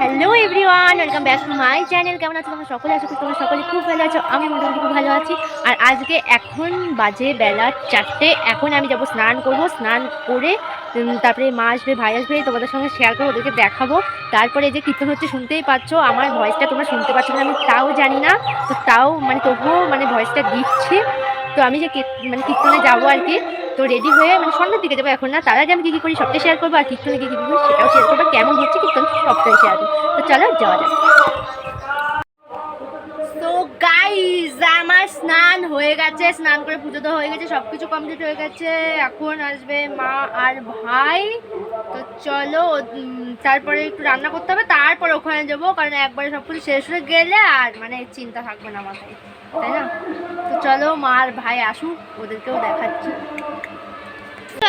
Hello everyone welcome back to my channel কেমন আছো তোমরা সকলে? আছো তোমরা সকলে খুব ভালো আছো। আমি মোটামুটি খুব ভালো আছি। আর আজকে এখন বাজে বেলা চারটে। এখন আমি যাব স্নান করব। স্নান করে তারপরে মা আসবে, ভাই আসবে, তোমাদের সঙ্গে শেয়ার করব, ওদেরকে দেখাবো। তারপরে যে কীর্তন হচ্ছে, শুনতেই পাচ্ছ, আমার ভয়েসটা তোমরা শুনতে পাচ্ছ না আমি তাও জানি না। তো তাও মানে তবুও মানে ভয়েসটা দিচ্ছে। তো আমি যে মানে কীর্তনে যাব আর কি তো রেডি হয়ে মানে সন্ধ্যার দিকে যাব এখন না, তার আগে আমি কী কী করি, সবটাই শেয়ার করব, আর কীর্তনে কী কী করি সেটাও শেয়ার করব কেমন হচ্ছে কীর্তন সবটাই শেয়ার করব। তো চলো যাওয়া যাক। তো আমার স্নান হয়ে গেছে, স্নান করে পুজো তো হয়ে গেছে সব কিছু কমপ্লিট হয়ে গেছে, এখন আসবে মা আর ভাই। তো চলো তারপরে একটু রান্না করতে হবে, তারপরে ওখানে যাব, কারণ একবারে সব কিছু শেষ হয়ে গেলে আর মানে চিন্তা থাকবে না মাথায় তাই না? তো চলো মা আর ভাই আসুক, ওদেরকেও দেখাচ্ছি।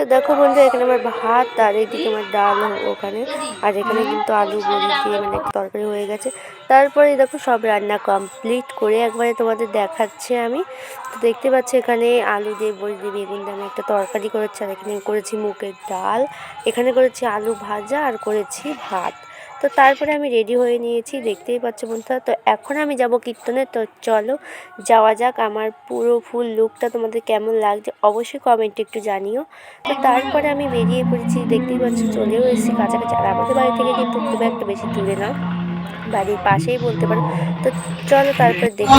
তো দেখো বন্ধু এখানে আমার ভাত আর এইদিকে আমার ডাল ওখানে। আর এখানে কিন্তু আলু বড়ি দিয়ে মানে তরকারি হয়ে গেছে। তারপরে দেখো সব রান্না কমপ্লিট করে একবারে তোমাদের দেখাচ্ছে আমি। তো দেখতে পাচ্ছি এখানে আলু দিয়ে বড়ি দিয়ে বেগুন দিয়ে আমি একটা তরকারি করেছি, আর এখানে করেছি মুগের ডাল। এখানে করেছি আলু ভাজা আর করেছি ভাত। তো তারপরে আমি রেডি হয়ে নিয়েছি, দেখতেই পাচ্ছ বন্ধুরা। তো এখন আমি যাব কীর্তনে। তো চলো, যাওয়া যাক আমার পুরো ফুল লুকটা তোমাদের কেমন লাগছে, অবশ্যই কমেন্টে একটু জানিও। তো তারপরে আমি বেরিয়ে পড়েছি, দেখতেই পাচ্ছ চলেও এসেছি কাছাকাছি। আর আমাদের বাড়ি থেকে কিন্তু খুব একটা বেশি দূরে না বাড়ির পাশেই বলতে পারো। তো চলো তারপর দেখি।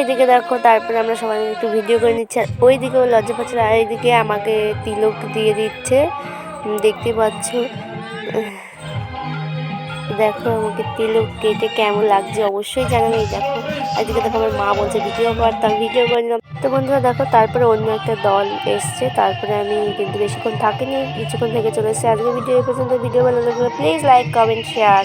এইদিকে দেখো, তারপরে আমরা সবাই একটু ভিডিও করে নিচ্ছি। আর ওইদিকে ও লজ্জা পাচ্ছে আর এইদিকে আমাকে তিলক দিয়ে দিচ্ছে। দেখতে পাচ্ছ? দেখো আমাকে তিলক কেটে কেমন লাগছে, অবশ্যই জানাবে। দেখো, আজকে দেখো আমার মা বলছে ভিডিও করতাম ভিডিও করে নিলাম। তো বন্ধুরা দেখো, তারপরে অন্য একটা দল এসছে, তারপরে আমি কিন্তু বেশিক্ষণ থাকিনি, কিছুক্ষণ থেকে চলে এসেছি। আজকে ভিডিও পর্যন্ত ভিডিও ভালো লাগলে প্লিজ লাইক কমেন্ট শেয়ার